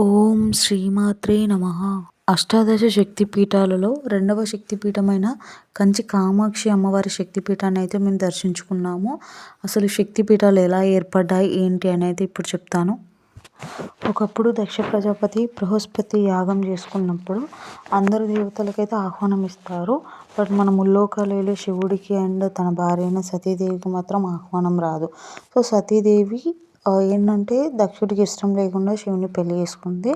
ఓం శ్రీమాత్రే నమ. అష్టాదశ శక్తిపీఠాలలో రెండవ శక్తిపీఠమైన కంచి కామాక్షి అమ్మవారి శక్తిపీఠాన్ని అయితే మేము దర్శించుకున్నాము. అసలు శక్తిపీఠాలు ఎలా ఏర్పడ్డాయి ఏంటి అనేది ఇప్పుడు చెప్తాను. ఒకప్పుడు దక్ష ప్రజాపతి బృహస్పతి యాగం చేసుకున్నప్పుడు అందరు దేవతలకైతే ఆహ్వానం ఇస్తారు. బట్ మన ముల్లోకాలలో శివుడికి అండ్ తన భార్య అయిన సతీదేవికి మాత్రం ఆహ్వానం రాదు. సో సతీదేవి ఏంటంటే దక్షుడికి ఇష్టం లేకుండా శివుని పెళ్ళి చేసుకుంది.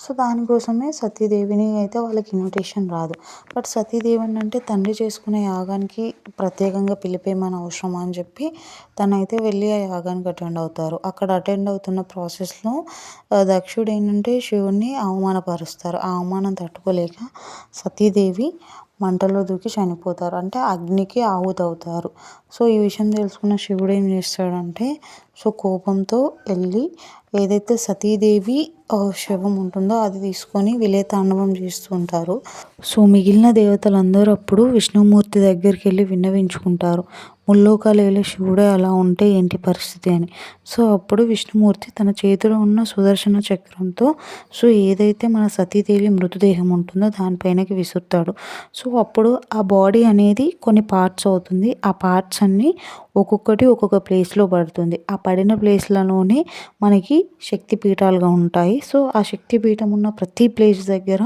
సో దానికోసమే సతీదేవిని అయితే వాళ్ళకి ఇన్విటేషన్ రాదు. బట్ సతీదేవిని అంటే తండ్రి చేసుకునే యాగానికి ప్రత్యేకంగా పిలిపేయమని అవసరమా అని చెప్పి తనైతే వెళ్ళి ఆ యాగానికి అటెండ్ అవుతారు. అక్కడ అటెండ్ అవుతున్న ప్రాసెస్లో దక్షుడు ఏంటంటే శివుణ్ణి అవమానపరుస్తారు. ఆ అవమానం తట్టుకోలేక సతీదేవి మంటలో దూకి చనిపోతారు. అంటే అగ్నికి ఆహుతవుతారు. సో ఈ విషయం తెలుసుకున్న శివుడు ఏం చేస్తాడంటే సో కోపంతో వెళ్ళి ఏదైతే సతీదేవి శవం ఉంటుందో అది తీసుకొని విలేతాండవం చేస్తూ ఉంటారు. సో మిగిలిన దేవతలందరూ అప్పుడు విష్ణుమూర్తి దగ్గరికి వెళ్ళి విన్నవించుకుంటారు. ముల్లోకాలేల శివుడే అలా ఉంటే ఏంటి పరిస్థితి అని. సో అప్పుడు విష్ణుమూర్తి తన చేతిలో ఉన్న సుదర్శన చక్రంతో సో ఏదైతే మన సతీదేవి మృతదేహం ఉంటుందో దానిపైనకి విసురుతాడు. సో అప్పుడు ఆ బాడీ అనేది కొన్ని పార్ట్స్ అవుతుంది. ఆ పార్ట్స్ అన్నీ ఒక్కొక్కటి ఒక్కొక్క ప్లేస్లో పడుతుంది. ఆ పడిన ప్లేస్లలోనే మనకి శక్తి పీఠాలుగా ఉంటాయి. సో ఆ శక్తి పీఠం ఉన్న ప్రతి ప్లేస్ దగ్గర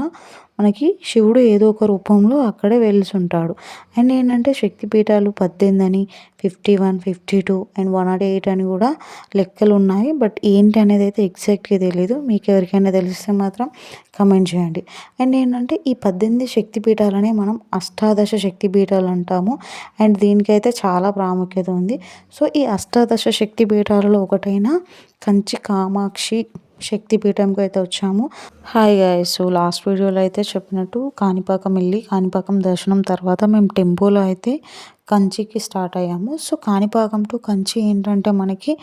మనకి శివుడు ఏదో ఒక రూపంలో అక్కడే వెలుసుంటాడు అండ్ ఏంటంటే శక్తి పీఠాలు పద్దెనిమిది అని fifty one fifty two and one nought eight అని కూడా లెక్కలు ఉన్నాయి. బట్ ఏంటి అనేది అయితే ఎగ్జాక్ట్గా తెలియదు మీకు ఎవరికైనా తెలిస్తే మాత్రం కమెంట్ చేయండి. అండ్ ఏంటంటే ఈ పద్దెనిమిది శక్తి పీఠాలనే మనం అష్టాదశ శక్తి పీఠాలు అంటాము. అండ్ దీనికైతే చాలా ప్రాముఖ్యత ఉంది. సో ఈ అష్టాదశ శక్తి పీఠాలలో ఒకటైన కంచి కామాక్షి శక్తిపీఠంకి అయితే వచ్చాము. హాయ్ గాయస్ సో లాస్ట్ వీడియోలో అయితే చెప్పినట్టు కాణిపాకం వెళ్ళి కాణిపాకం దర్శనం తర్వాత మేము టెంపోలో అయితే కంచికి స్టార్ట్ అయ్యాము. సో కాణిపాకం టు కంచి ఏంటంటే మనకి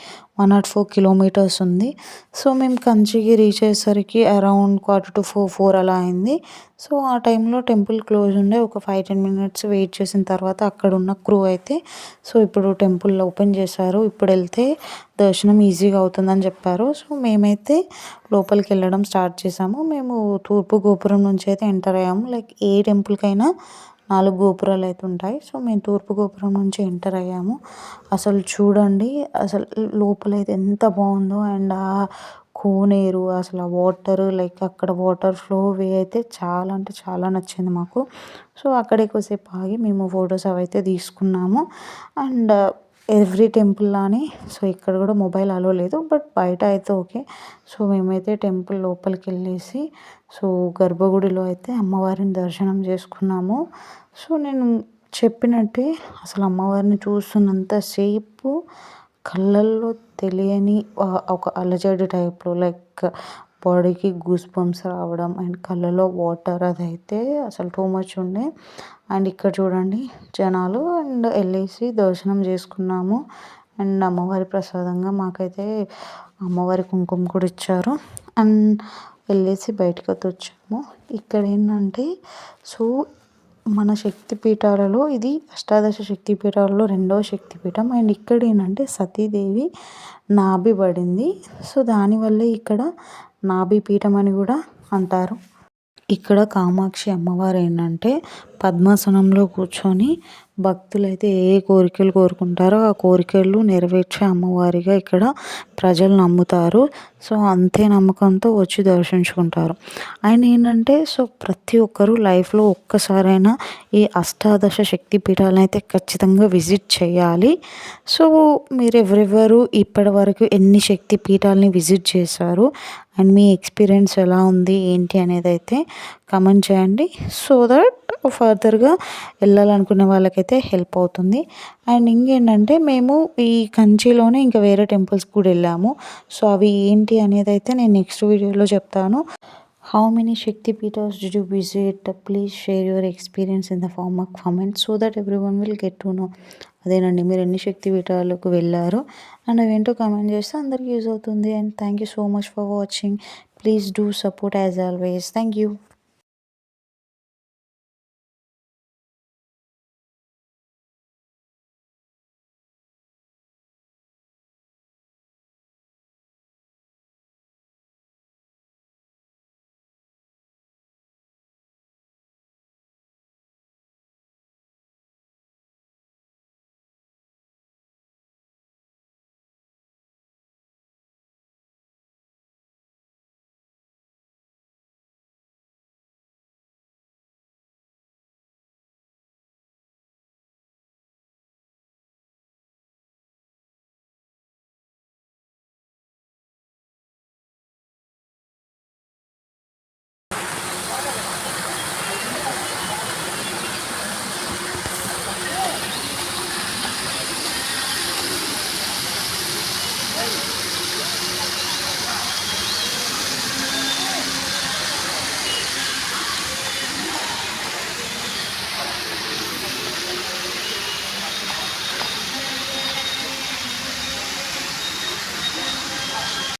వన్ నాట్ ఫోర్ కిలోమీటర్స్ ఉంది. సో మేము కంచికి రీచ్ అయ్యేసరికి around quarter to four four అలా అయింది. సో ఆ టైంలో టెంపుల్ క్లోజ్ ఉండే ఒక ఫైవ్ టెన్ మినిట్స్ వెయిట్ చేసిన తర్వాత అక్కడ ఉన్న క్రూ అయితే సో ఇప్పుడు టెంపుల్ ఓపెన్ చేశారు. ఇప్పుడు వెళ్తే దర్శనం ఈజీగా అవుతుందని చెప్పారు. సో మేమైతే లోపలికి వెళ్ళడం స్టార్ట్ చేసాము మేము తూర్పు గోపురం నుంచి అయితే ఎంటర్ అయ్యాము. లైక్ ఏ టెంపుల్కైనా నాలుగు గోపురాలు అయితే ఉంటాయి. సో మేము తూర్పు గోపురం నుంచి ఎంటర్ అయ్యాము. అసలు చూడండి అసలు లోపలైతే ఎంత బాగుందో అండ్ ఆ కోనేరు అసలు ఆ వాటర్ లైక్ అక్కడ వాటర్ ఫ్లో వే అయితే చాలా అంటే చాలా నచ్చింది మాకు. సో అక్కడే ఎక్కువసేపు ఆగి మేము ఫొటోస్ అవి అయితే తీసుకున్నాము. అండ్ ఎవ్రీ టెంపుల్లానే సో ఇక్కడ కూడా మొబైల్ అలో లేదు బట్ బయట అయితే ఓకే. సో మేమైతే టెంపుల్ లోపలికి వెళ్ళేసి సో గర్భగుడిలో అయితే అమ్మవారిని దర్శనం చేసుకున్నాము. సో నేను చెప్పినట్టే అసలు అమ్మవారిని చూస్తున్నంతసేపు కళ్ళల్లో తెలియని ఒక అలజడి టైప్లో లైక్ బాడీకి గూస్ బంప్స్ రావడం అండ్ కళ్ళలో వాటర్ అదైతే అసలు టూ మచ్ ఉండే. అండ్ ఇక్కడ చూడండి జనాలు అండ్ వెళ్ళేసి దర్శనం చేసుకున్నాము. అండ్ అమ్మవారి ప్రసాదంగా మాకైతే అమ్మవారి కుంకుమ కూడా ఇచ్చారు. అండ్ వెళ్ళేసి బయటకు వచ్చాము. ఇక్కడ ఏంటంటే సో మన శక్తిపీఠాలలో ఇది అష్టాదశ శక్తిపీఠాలలో రెండవ శక్తిపీఠం అండ్ ఇక్కడ ఏంటంటే సతీదేవి నాభి పడింది. సో దానివల్లే ఇక్కడ నాభి పీఠం అని కూడా అంటారు. ఇక్కడ కామాక్షి అమ్మవారు ఏంటంటే పద్మాసనంలో కూర్చొని భక్తులైతే ఏ కోరికలు కోరుకుంటారో ఆ కోరికలు నెరవేర్చే అమ్మవారిగా ఇక్కడ ప్రజలు నమ్ముతారు. సో అంతే నమ్మకంతో వచ్చి దర్శించుకుంటారు. ఆయన ఏంటంటే సో ప్రతి ఒక్కరూ లైఫ్లో ఒక్కసారైనా ఈ అష్టాదశ శక్తి పీఠాలను అయితే ఖచ్చితంగా విజిట్ చేయాలి. సో మీరు ఎవరెవరు ఇప్పటి వరకు ఎన్ని శక్తి పీఠాలని విజిట్ చేశారు? అండ్ మీ ఎక్స్పీరియన్స్ ఎలా ఉంది? ఏంటి అనేది అయితే కమెంట్ చేయండి. సో దట్ ఫర్దర్గా వెళ్ళాలనుకునే వాళ్ళకైతే హెల్ప్ అవుతుంది. అండ్ ఇంకేంటంటే మేము ఈ కంచిలోనే ఇంకా వేరే టెంపుల్స్ కూడా వెళ్ళాము. సో అవి ఏంటి అనేది అయితే నేను నెక్స్ట్ వీడియోలో చెప్తాను. How many Shakti Peethas do you visit please share your experience in the form of comment so that everyone will get to know అదేనండి మీరు ఎన్ని శక్తి పీఠాలకు వెళ్ళారో. అండ్ అవేంటో కమెంట్ చేస్తే అందరికి యూజ్ అవుతుంది. And thank you so much for watching please do support as always thank you